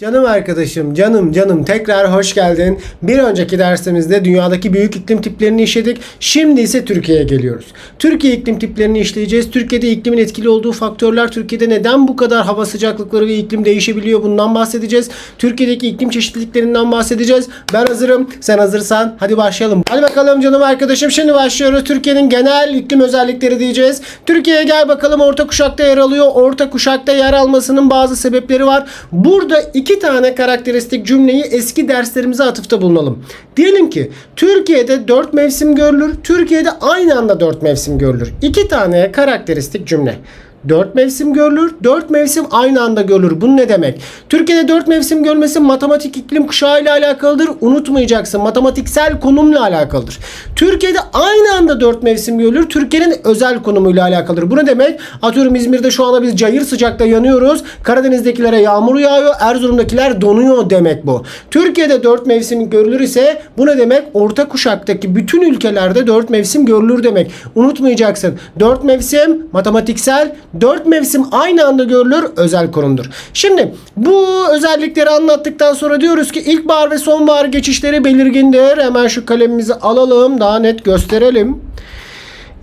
Canım arkadaşım, canım canım tekrar hoş geldin. Bir önceki dersimizde dünyadaki büyük iklim tiplerini işledik. Şimdi ise Türkiye'ye geliyoruz. Türkiye iklim tiplerini işleyeceğiz. Türkiye'de iklimin etkili olduğu faktörler, Türkiye'de neden bu kadar hava sıcaklıkları ve iklim değişebiliyor bundan bahsedeceğiz. Türkiye'deki iklim çeşitliliklerinden bahsedeceğiz. Ben hazırım. Sen hazırsan hadi başlayalım. Hadi bakalım canım arkadaşım. Şimdi başlıyoruz. Türkiye'nin genel iklim özellikleri diyeceğiz. Türkiye'ye gel bakalım orta kuşakta yer alıyor. Orta kuşakta yer almasının bazı sebepleri var. Burada iki tane karakteristik cümleyi eski derslerimize atıfta bulunalım. Diyelim ki Türkiye'de dört mevsim görülür. Türkiye'de aynı anda dört mevsim görülür. İki tane karakteristik cümle. Dört mevsim görülür. Dört mevsim aynı anda görülür. Bu ne demek? Türkiye'de dört mevsim görmesi matematik iklim kuşağı ile alakalıdır. Unutmayacaksın. Matematiksel konumla alakalıdır. Türkiye'de aynı anda dört mevsim görülür. Türkiye'nin özel konumuyla alakalıdır. Bu ne demek? Atıyorum İzmir'de şu anda biz cayır sıcakta yanıyoruz. Karadeniz'dekilere yağmur yağıyor. Erzurum'dakiler donuyor demek bu. Türkiye'de dört mevsim görülür ise bu ne demek? Orta kuşaktaki bütün ülkelerde dört mevsim görülür demek. Unutmayacaksın. Dört mevsim matematiksel Dört mevsim aynı anda görülür özel konumdur. Şimdi bu özellikleri anlattıktan sonra diyoruz ki ilkbahar ve sonbahar geçişleri belirgindir. Hemen şu kalemimizi alalım daha net gösterelim.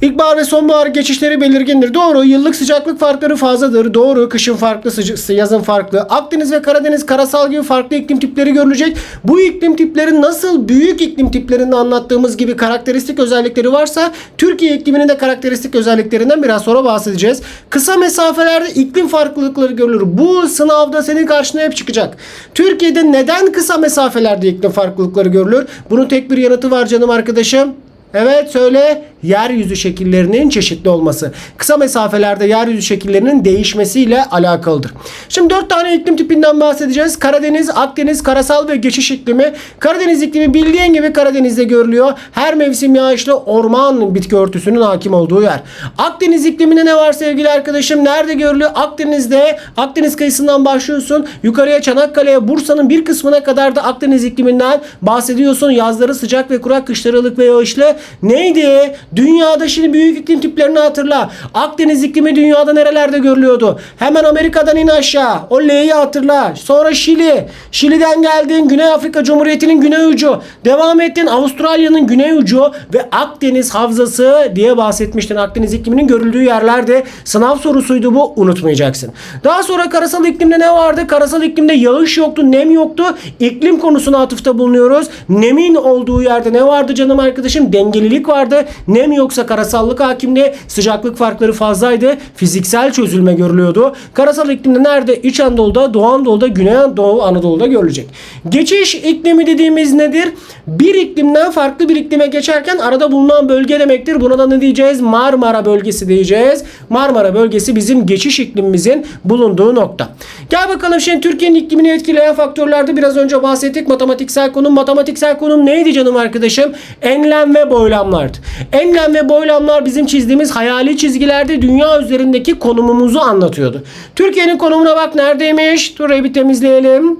İlkbahar ve sonbahar geçişleri belirgindir. Doğru. Yıllık sıcaklık farkları fazladır. Doğru. Kışın farklı, sıca- yazın farklı. Akdeniz ve Karadeniz karasal gibi farklı iklim tipleri görülecek. Bu iklim tiplerin nasıl büyük iklim tiplerinde anlattığımız gibi karakteristik özellikleri varsa Türkiye ikliminin de karakteristik özelliklerinden biraz sonra bahsedeceğiz. Kısa mesafelerde iklim farklılıkları görülür. Bu sınavda senin karşına hep çıkacak. Türkiye'de neden kısa mesafelerde iklim farklılıkları görülür? Bunun tek bir yanıtı var canım arkadaşım. Evet söyle. Yeryüzü şekillerinin çeşitli olması. Kısa mesafelerde yeryüzü şekillerinin değişmesiyle alakalıdır. Şimdi dört tane iklim tipinden bahsedeceğiz. Karadeniz, Akdeniz, karasal ve geçiş iklimi. Karadeniz iklimi bildiğin gibi Karadeniz'de görülüyor. Her mevsim yağışlı orman bitki örtüsünün hakim olduğu yer. Akdeniz ikliminde ne var sevgili arkadaşım? Nerede görülüyor? Akdeniz'de. Akdeniz kıyısından başlıyorsun. Yukarıya Çanakkale'ye, Bursa'nın bir kısmına kadar da Akdeniz ikliminden bahsediyorsun. Yazları sıcak ve kurak, kışları ılık ve yağışlı. Neydi? Dünyada şimdi büyük iklim tiplerini hatırla. Akdeniz iklimi dünyada nerelerde görülüyordu? Hemen Amerika'dan in aşağı. O L'yi hatırla. Sonra Şili. Şili'den geldin Güney Afrika Cumhuriyeti'nin güney ucu. Devam ettin Avustralya'nın güney ucu ve Akdeniz havzası diye bahsetmiştin. Akdeniz ikliminin görüldüğü yerlerde sınav sorusuydu bu. Unutmayacaksın. Daha sonra karasal iklimde ne vardı? Karasal iklimde yağış yoktu, nem yoktu. İklim konusuna atıfta bulunuyoruz. Nemin olduğu yerde ne vardı canım arkadaşım? Dengelilik vardı. Nem yoksa karasallık hakimdi. Sıcaklık farkları fazlaydı. Fiziksel çözülme görülüyordu. Karasal iklimde nerede? İç Anadolu'da, Doğu Anadolu'da, Güney Doğu Anadolu'da görülecek. Geçiş iklimi dediğimiz nedir? Bir iklimden farklı bir iklime geçerken arada bulunan bölge demektir. Buna da ne diyeceğiz? Marmara bölgesi diyeceğiz. Marmara bölgesi bizim geçiş iklimimizin bulunduğu nokta. Gel bakalım şimdi Türkiye'nin iklimini etkileyen faktörlerde biraz önce bahsettik. Matematiksel konum. Matematiksel konum neydi canım arkadaşım? Enlem ve boylamlardı. Enlem ve boylamlar bizim çizdiğimiz hayali çizgilerde dünya üzerindeki konumumuzu anlatıyordu. Türkiye'nin konumuna bak neredeymiş? Burayı bir temizleyelim.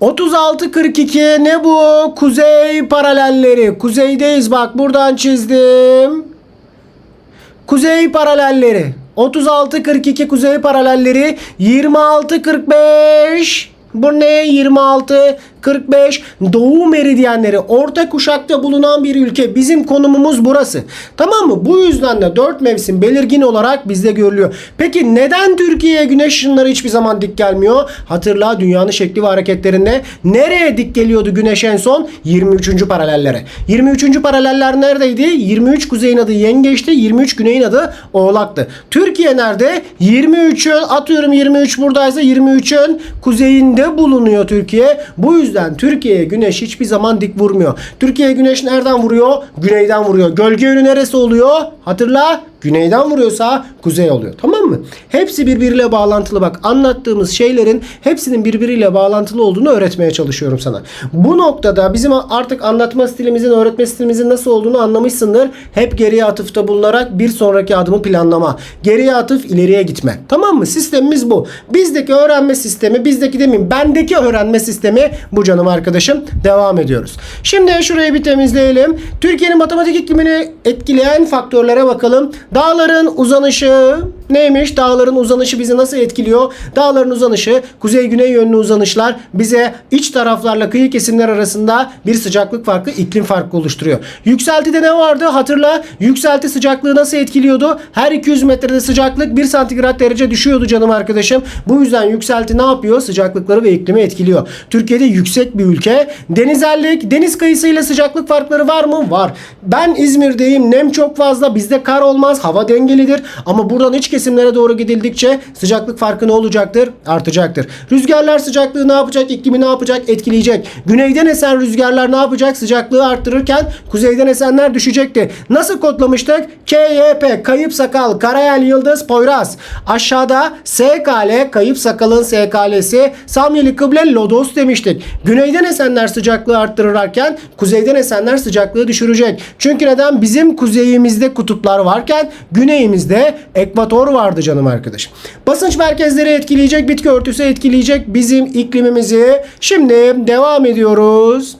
36-42 ne bu? Kuzey paralelleri. Kuzeydeyiz bak buradan çizdim. Kuzey paralelleri. 36-42 kuzey paralelleri. 26-45 bu ne? 26 45 doğu meridyenleri orta kuşakta bulunan bir ülke. Bizim konumumuz burası. Tamam mı? Bu yüzden de 4 mevsim belirgin olarak bizde görülüyor. Peki neden Türkiye'ye güneş ışınları hiçbir zaman dik gelmiyor? Hatırla dünyanın şekli ve hareketlerinde nereye dik geliyordu güneş en son? 23. paralellere. 23. paraleller neredeydi? 23 kuzeyin adı yengeçti. 23 güneyin adı oğlaktı. Türkiye nerede? 23'ün atıyorum 23 buradaysa 23'ün kuzeyinde bulunuyor Türkiye. Bu yüzden Türkiye'ye güneş hiçbir zaman dik vurmuyor. Türkiye'ye güneş nereden vuruyor? Güneyden vuruyor. Gölge yönü neresi oluyor? Hatırla. Güneyden vuruyorsa kuzey oluyor. Tamam mı? Hepsi birbiriyle bağlantılı. Bak anlattığımız şeylerin hepsinin birbiriyle bağlantılı olduğunu öğretmeye çalışıyorum sana. Bu noktada bizim artık anlatma stilimizin, öğretme stilimizin nasıl olduğunu anlamışsındır. Hep geriye atıfta bulunarak bir sonraki adımı planlama. Geriye atıf, ileriye gitme. Tamam mı? Sistemimiz bu. Bizdeki öğrenme sistemi, bizdeki demeyeyim bendeki öğrenme sistemi bu canım arkadaşım. Devam ediyoruz. Şimdi şurayı bir temizleyelim. Türkiye'nin matematik iklimini etkileyen faktörlere bakalım. Dağların uzanışı Neymiş? Dağların uzanışı bizi nasıl etkiliyor? Dağların uzanışı, kuzey-güney yönlü uzanışlar bize iç taraflarla kıyı kesimler arasında bir sıcaklık farkı, iklim farkı oluşturuyor. Yükseltide ne vardı? Hatırla. Yükselti sıcaklığı nasıl etkiliyordu? Her 200 metrede sıcaklık 1 santigrat derece düşüyordu canım arkadaşım. Bu yüzden yükselti ne yapıyor? Sıcaklıkları ve iklimi etkiliyor. Türkiye'de yüksek bir ülke. Denizellik, deniz kıyısıyla sıcaklık farkları var mı? Var. Ben İzmir'deyim. Nem çok fazla. Bizde kar olmaz. Hava dengelidir. Ama buradan iç kesimlere doğru gidildikçe sıcaklık farkı ne olacaktır? Artacaktır. Rüzgarlar sıcaklığı ne yapacak? İklimi ne yapacak? Etkileyecek. Güneyden esen rüzgarlar ne yapacak? Sıcaklığı arttırırken kuzeyden esenler düşecekti. Nasıl kodlamıştık? KYP, kayıp sakal, karayel yıldız, poyraz. Aşağıda SKL, kayıp sakalın SKL'si, Samyeli kıble, lodos demiştik. Güneyden esenler sıcaklığı arttırırken kuzeyden esenler sıcaklığı düşürecek. Çünkü neden? Bizim kuzeyimizde kutuplar varken güneyimizde ekvator vardı canım arkadaşım. Basınç merkezleri etkileyecek, bitki örtüsü etkileyecek bizim iklimimizi. Şimdi devam ediyoruz.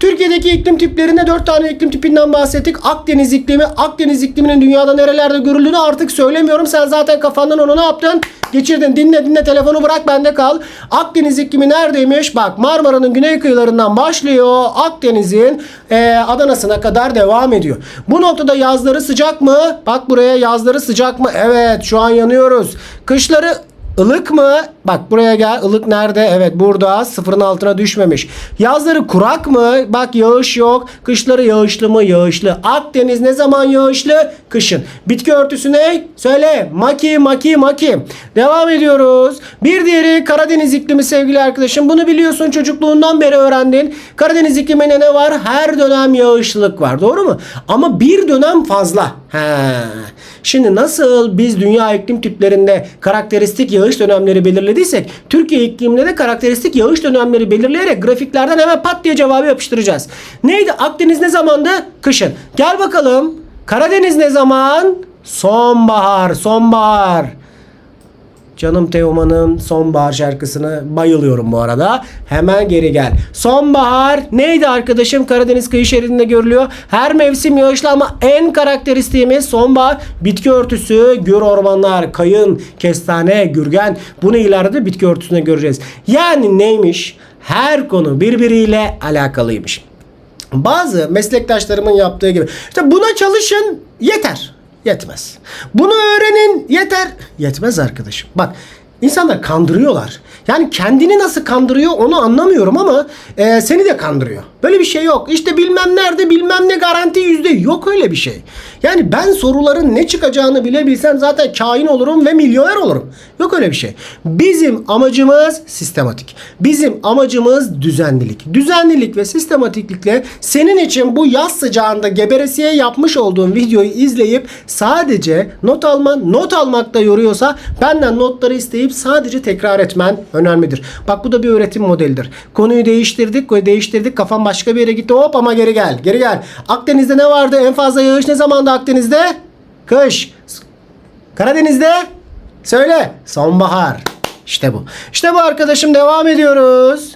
Türkiye'deki iklim tiplerinde 4 tane iklim tipinden bahsettik. Akdeniz iklimi, Akdeniz ikliminin dünyada nerelerde görüldüğünü artık söylemiyorum. Sen zaten kafandan onu ne yaptın? Geçirdin. Dinle dinle telefonu bırak bende kal. Akdeniz iklimi neredeymiş? Bak Marmara'nın güney kıyılarından başlıyor. Akdeniz'in e, Adana'sına kadar devam ediyor. Bu noktada yazları sıcak mı? Bak buraya yazları sıcak mı? Evet şu an yanıyoruz. Kışları Ilık mı? Bak buraya gel. Ilık nerede? Evet burada. Sıfırın altına düşmemiş. Yazları kurak mı? Bak yağış yok. Kışları yağışlı mı? Yağışlı. Akdeniz ne zaman yağışlı? Kışın. Bitki örtüsü ne? Söyle. Maki, maki, maki. Devam ediyoruz. Bir diğeri Karadeniz iklimi sevgili arkadaşım. Bunu biliyorsun çocukluğundan beri öğrendin. Karadeniz ikliminde ne var? Her dönem yağışlılık var. Doğru mu? Ama bir dönem fazla. He. Şimdi nasıl biz dünya iklim tiplerinde karakteristik yağış dönemleri belirlediysek Türkiye ikliminde de karakteristik yağış dönemleri belirleyerek grafiklerden hemen pat diye cevabı yapıştıracağız. Neydi? Akdeniz ne zamandı? Kışın. Gel bakalım. Karadeniz ne zaman? Sonbahar. Sonbahar. Canım Teoman'ın sonbahar şarkısını bayılıyorum bu arada. Hemen geri gel. Sonbahar neydi arkadaşım? Karadeniz kıyı şeridinde görülüyor. Her mevsim yağışlı ama en karakteristiğimiz sonbahar. Bitki örtüsü, gür ormanlar, kayın, kestane, gürgen. Bunu ileride bitki örtüsünde göreceğiz. Yani neymiş? Her konu birbiriyle alakalıymış. Bazı meslektaşlarımın yaptığı gibi. İşte buna çalışın yeter. Yetmez. Bunu öğrenin yeter. Yetmez arkadaşım. Bak insanlar kandırıyorlar. Yani kendini nasıl kandırıyor onu anlamıyorum ama e, seni de kandırıyor. Böyle bir şey yok. İşte bilmem nerede bilmem ne garanti yüzde yok öyle bir şey. Yani ben soruların ne çıkacağını bile bilsem zaten kain olurum ve milyoner olurum. Yok öyle bir şey. Bizim amacımız sistematik. Bizim amacımız düzenlilik. Düzenlilik ve sistematiklikle senin için bu yaz sıcağında geberesiye yapmış olduğum videoyu izleyip sadece not alman, not almakta yoruyorsa benden notları isteyip sadece tekrar etmen önemlidir. Bak bu da bir öğretim modelidir. Konuyu değiştirdik, değiştirdik. Kafam başka bir yere gitti. Hop ama geri gel. Geri gel. Akdeniz'de ne vardı? En fazla yağış ne zamanda Akdeniz'de? Kış. Karadeniz'de? Söyle. Sonbahar. İşte bu. İşte bu arkadaşım devam ediyoruz.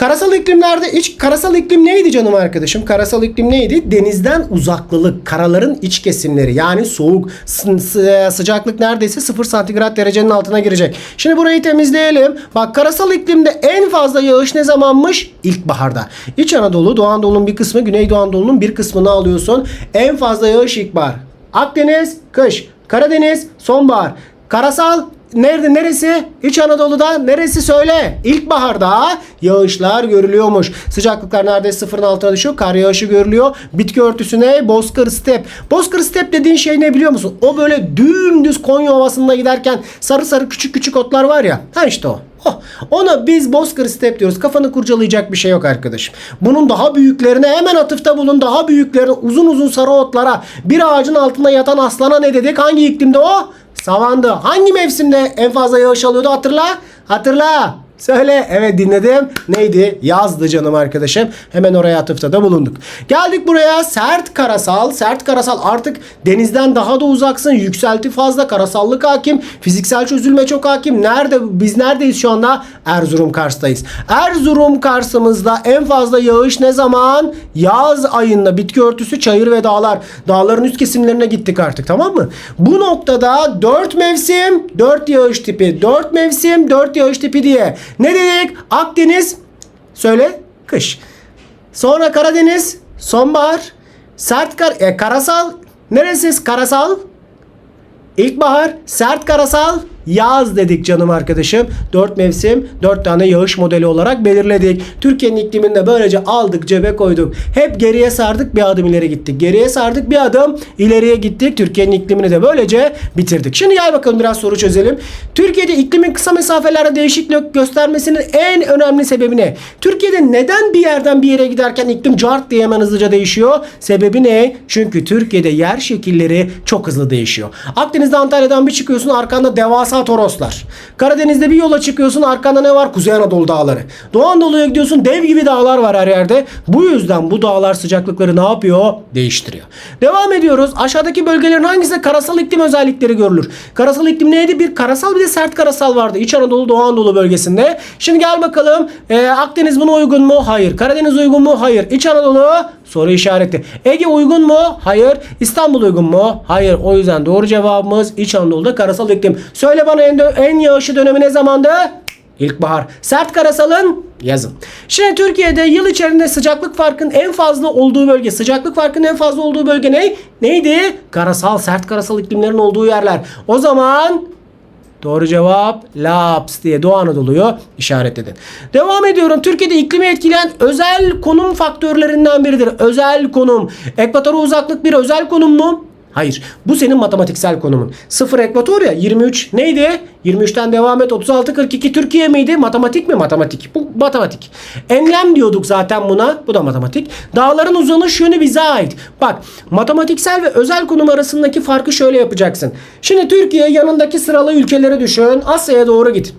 Karasal iklimlerde iç karasal iklim neydi canım arkadaşım? Karasal iklim neydi? Denizden uzaklılık, karaların iç kesimleri yani soğuk, sı- sı- sıcaklık neredeyse 0 santigrat derecenin altına girecek. Şimdi burayı temizleyelim. Bak karasal iklimde en fazla yağış ne zamanmış? İlkbaharda. İç Anadolu, Doğu Anadolu'nun bir kısmı, Güneydoğu Anadolu'nun bir kısmını alıyorsun. En fazla yağış ilkbahar. Akdeniz, kış. Karadeniz, sonbahar. Karasal Nerede neresi? İç Anadolu'da neresi söyle. İlkbaharda yağışlar görülüyormuş. Sıcaklıklar neredeyse sıfırın altına düşüyor. Kar yağışı görülüyor. Bitki örtüsü ne? Bozkır step. Bozkır step dediğin şey ne biliyor musun? O böyle dümdüz Konya Ovası'nda giderken sarı sarı küçük küçük otlar var ya. Ha işte o. Oh, ona biz Bozkır Step diyoruz. Kafanı kurcalayacak bir şey yok arkadaşım. Bunun daha büyüklerine hemen atıfta bulun. Daha büyüklerine uzun uzun sarı otlara bir ağacın altında yatan aslana ne dedik? Hangi iklimde o? Savandı. Hangi mevsimde en fazla yağış alıyordu hatırla? Hatırla. Söyle. Evet dinledim. Neydi? Yazdı canım arkadaşım. Hemen oraya atıfta da bulunduk. Geldik buraya. Sert karasal. Sert karasal artık denizden daha da uzaksın. Yükselti fazla. Karasallık hakim. Fiziksel çözülme çok hakim. Nerede? Biz neredeyiz şu anda? Erzurum Kars'tayız. Erzurum Kars'ımızda en fazla yağış ne zaman? Yaz ayında bitki örtüsü, çayır ve dağlar. Dağların üst kesimlerine gittik artık tamam mı? Bu noktada 4 mevsim, 4 yağış tipi. 4 mevsim, 4 yağış tipi diye. Ne dedik? Akdeniz, söyle, kış. Sonra Karadeniz, sonbahar, sert kar, e, karasal, neresi karasal? İlkbahar, sert karasal, yaz dedik canım arkadaşım. 4 mevsim, 4 tane yağış modeli olarak belirledik. Türkiye'nin iklimini de böylece aldık, cebe koyduk. Hep geriye sardık, bir adım ileri gittik. Geriye sardık, bir adım ileriye gittik. Türkiye'nin iklimini de böylece bitirdik. Şimdi gel bakalım biraz soru çözelim. Türkiye'de iklimin kısa mesafelerde değişiklik göstermesinin en önemli sebebi ne? Türkiye'de neden bir yerden bir yere giderken iklim cart diye hemen hızlıca değişiyor? Sebebi ne? Çünkü Türkiye'de yer şekilleri çok hızlı değişiyor. Akdeniz'de Antalya'dan bir çıkıyorsun arkanda devasa toroslar. Karadeniz'de bir yola çıkıyorsun arkanda ne var? Kuzey Anadolu dağları. Doğu Anadolu'ya gidiyorsun dev gibi dağlar var her yerde. Bu yüzden bu dağlar sıcaklıkları ne yapıyor? Değiştiriyor. Devam ediyoruz. Aşağıdaki bölgelerin hangisinde karasal iklim özellikleri görülür? Karasal iklim neydi? Bir karasal bir de sert karasal vardı. İç Anadolu, Doğu Anadolu bölgesinde. Şimdi gel bakalım. Ee, Akdeniz buna uygun mu? Hayır. Karadeniz uygun mu? Hayır. İç Anadolu soru işareti. Ege uygun mu? Hayır. İstanbul uygun mu? Hayır. O yüzden doğru cevabımız İç Anadolu'da karasal iklim. Söyle bana en, en yağışlı dönemi ne zamandı? İlkbahar. Sert karasalın yazın. Şimdi Türkiye'de yıl içerisinde sıcaklık farkının en fazla olduğu bölge. Sıcaklık farkının en fazla olduğu bölge ne? Neydi? Karasal, sert karasal iklimlerin olduğu yerler. O zaman Doğru cevap Laps diye Doğu Anadolu'yu işaretledin. Devam ediyorum. Türkiye'de iklimi etkileyen özel konum faktörlerinden biridir. Özel konum. Ekvatora uzaklık bir özel konum mu? Hayır. Bu senin matematiksel konumun. 0 ekvator ya 23 neydi? 23'ten devam et 36 42 Türkiye miydi? Matematik mi? Matematik. Bu matematik. Enlem diyorduk zaten buna. Bu da matematik. Dağların uzanış yönü bize ait. Bak matematiksel ve özel konum arasındaki farkı şöyle yapacaksın. Şimdi Türkiye yanındaki sıralı ülkeleri düşün. Asya'ya doğru git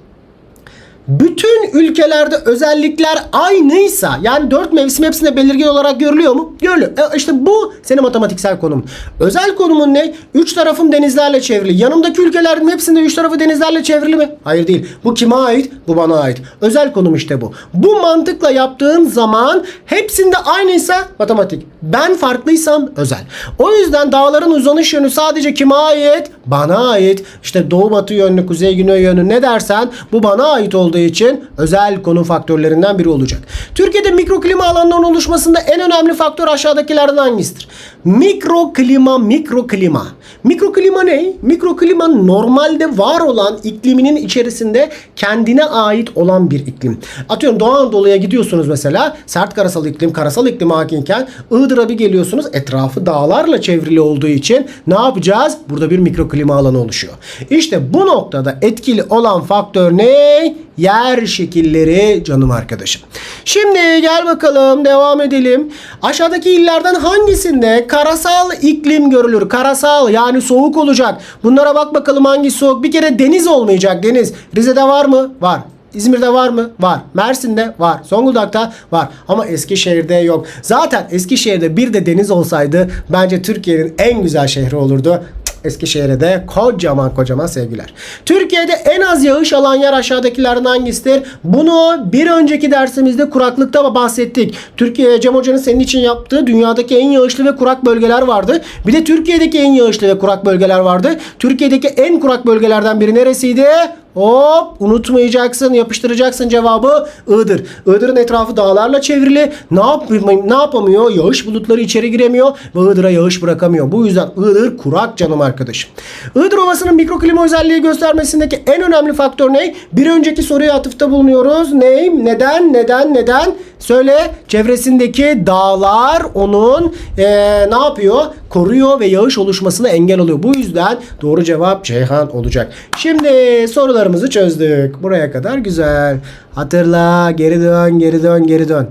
bütün ülkelerde özellikler aynıysa yani dört mevsim hepsinde belirgin olarak görülüyor mu? Görülüyor. E işte bu senin matematiksel konum. Özel konumun ne? Üç tarafım denizlerle çevrili. Yanımdaki ülkelerin hepsinde üç tarafı denizlerle çevrili mi? Hayır değil. Bu kime ait? Bu bana ait. Özel konum işte bu. Bu mantıkla yaptığın zaman hepsinde aynıysa matematik. Ben farklıysam özel. O yüzden dağların uzanış yönü sadece kime ait? Bana ait. İşte doğu batı yönlü, kuzey güney yönlü ne dersen bu bana ait olduğu için özel konu faktörlerinden biri olacak. Türkiye'de mikroklima alanlarının oluşmasında en önemli faktör aşağıdakilerden hangisidir? Mikroklima, mikroklima. Mikroklima ne? Mikroklima normalde var olan ikliminin içerisinde kendine ait olan bir iklim. Atıyorum Doğu Anadolu'ya gidiyorsunuz mesela. Sert karasal iklim, karasal iklim hakimken Iğdır'a bir geliyorsunuz. Etrafı dağlarla çevrili olduğu için ne yapacağız? Burada bir mikroklima alanı oluşuyor. İşte bu noktada etkili olan faktör ne? Yer şekilleri canım arkadaşım. Şimdi gel bakalım devam edelim. Aşağıdaki illerden hangisinde karasal iklim görülür? Karasal yani soğuk olacak. Bunlara bak bakalım hangi soğuk. Bir kere deniz olmayacak deniz. Rize'de var mı? Var. İzmir'de var mı? Var. Mersin'de var. Zonguldak'ta var. Ama Eskişehir'de yok. Zaten Eskişehir'de bir de deniz olsaydı bence Türkiye'nin en güzel şehri olurdu. Eskişehir'e de kocaman kocaman sevgiler. Türkiye'de en az yağış alan yer aşağıdakilerden hangisidir? Bunu bir önceki dersimizde kuraklıkta bahsettik. Türkiye Cem Hoca'nın senin için yaptığı dünyadaki en yağışlı ve kurak bölgeler vardı. Bir de Türkiye'deki en yağışlı ve kurak bölgeler vardı. Türkiye'deki en kurak bölgelerden biri neresiydi? Hop unutmayacaksın yapıştıracaksın cevabı Iğdır. Iğdır'ın etrafı dağlarla çevrili. Ne, yap ne yapamıyor? Yağış bulutları içeri giremiyor ve Iğdır'a yağış bırakamıyor. Bu yüzden Iğdır kurak canım arkadaşım. Iğdır Ovası'nın mikroklima özelliği göstermesindeki en önemli faktör ne? Bir önceki soruya atıfta bulunuyoruz. Ne? Neden? Neden? Neden? Söyle. Çevresindeki dağlar onun ee, ne yapıyor? Koruyor ve yağış oluşmasına engel oluyor. Bu yüzden doğru cevap Ceyhan olacak. Şimdi sorularımızı çözdük. Buraya kadar güzel. Hatırla. Geri dön, geri dön, geri dön.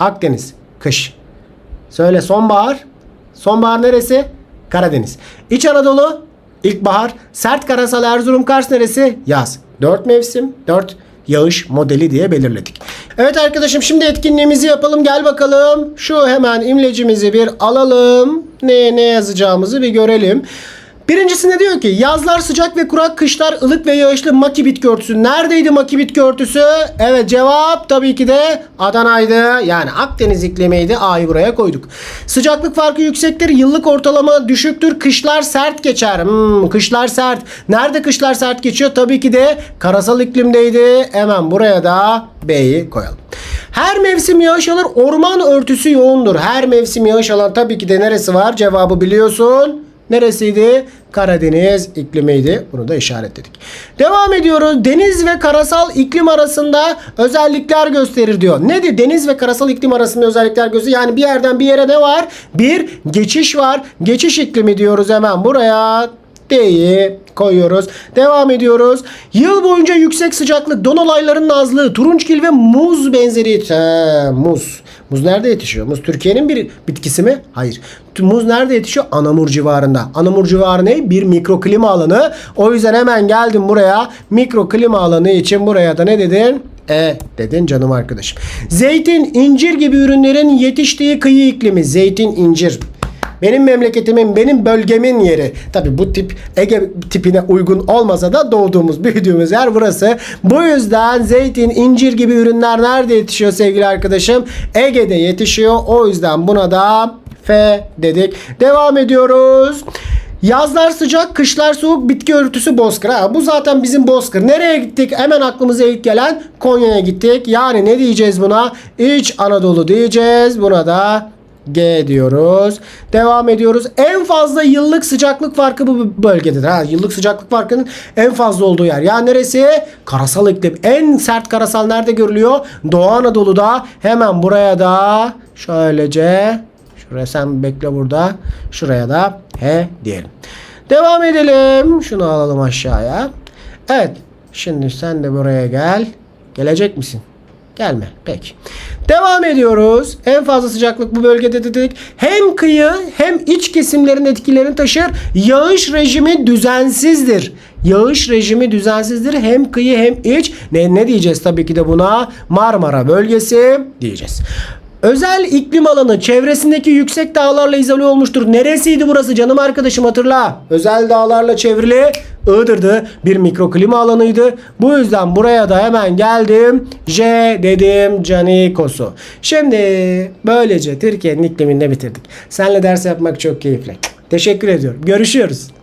Akdeniz. Kış. Söyle sonbahar. Sonbahar neresi? Karadeniz. İç Anadolu. İlkbahar. Sert karasal Erzurum Kars neresi? Yaz. Dört mevsim. Dört yağış modeli diye belirledik. Evet arkadaşım şimdi etkinliğimizi yapalım. Gel bakalım. Şu hemen imlecimizi bir alalım. Ne ne yazacağımızı bir görelim. Birincisinde diyor ki yazlar sıcak ve kurak, kışlar ılık ve yağışlı maki bitki örtüsü. Neredeydi maki bitki örtüsü? Evet cevap tabii ki de Adana'ydı. Yani Akdeniz iklimiydi. A'yı buraya koyduk. Sıcaklık farkı yüksektir. Yıllık ortalama düşüktür. Kışlar sert geçer. Hmm, kışlar sert. Nerede kışlar sert geçiyor? Tabii ki de karasal iklimdeydi. Hemen buraya da B'yi koyalım. Her mevsim yağış alır. Orman örtüsü yoğundur. Her mevsim yağış alan tabii ki de neresi var? Cevabı biliyorsun. Neresiydi? Karadeniz iklimiydi. Bunu da işaretledik. Devam ediyoruz. Deniz ve karasal iklim arasında özellikler gösterir diyor. Nedir? Deniz ve karasal iklim arasında özellikler gösterir. Yani bir yerden bir yere ne var? Bir geçiş var. Geçiş iklimi diyoruz hemen buraya. D'yi koyuyoruz. Devam ediyoruz. Yıl boyunca yüksek sıcaklık, don azlığı, turunçgil ve muz benzeri. He, muz. Muz nerede yetişiyor? Muz Türkiye'nin bir bitkisi mi? Hayır. Muz nerede yetişiyor? Anamur civarında. Anamur civarı ne? Bir mikroklima alanı. O yüzden hemen geldim buraya. Mikroklima alanı için buraya da ne dedin? E dedin canım arkadaşım. Zeytin, incir gibi ürünlerin yetiştiği kıyı iklimi. Zeytin, incir. Benim memleketimin, benim bölgemin yeri. Tabi bu tip Ege tipine uygun olmasa da doğduğumuz, büyüdüğümüz yer burası. Bu yüzden zeytin, incir gibi ürünler nerede yetişiyor sevgili arkadaşım? Ege'de yetişiyor. O yüzden buna da F dedik. Devam ediyoruz. Yazlar sıcak, kışlar soğuk, bitki örtüsü bozkır. Ha, bu zaten bizim bozkır. Nereye gittik? Hemen aklımıza ilk gelen Konya'ya gittik. Yani ne diyeceğiz buna? İç Anadolu diyeceğiz. Buna da G diyoruz. Devam ediyoruz. En fazla yıllık sıcaklık farkı bu bölgededir. Ha, yıllık sıcaklık farkının en fazla olduğu yer. Yani neresi? Karasal iklim. En sert karasal nerede görülüyor? Doğu Anadolu'da. Hemen buraya da şöylece şuraya sen bekle burada. Şuraya da H diyelim. Devam edelim. Şunu alalım aşağıya. Evet. Şimdi sen de buraya gel. Gelecek misin? Gelme. Peki. Devam ediyoruz. En fazla sıcaklık bu bölgede dedik. Hem kıyı hem iç kesimlerin etkilerini taşır. Yağış rejimi düzensizdir. Yağış rejimi düzensizdir. Hem kıyı hem iç. Ne, ne diyeceğiz tabii ki de buna? Marmara bölgesi diyeceğiz. Özel iklim alanı çevresindeki yüksek dağlarla izole olmuştur. Neresiydi burası canım arkadaşım hatırla. Özel dağlarla çevrili Iğdır'dı. Bir mikroklima alanıydı. Bu yüzden buraya da hemen geldim. J dedim Canikosu. Şimdi böylece Türkiye'nin ikliminde bitirdik. Seninle ders yapmak çok keyifli. Teşekkür ediyorum. Görüşüyoruz.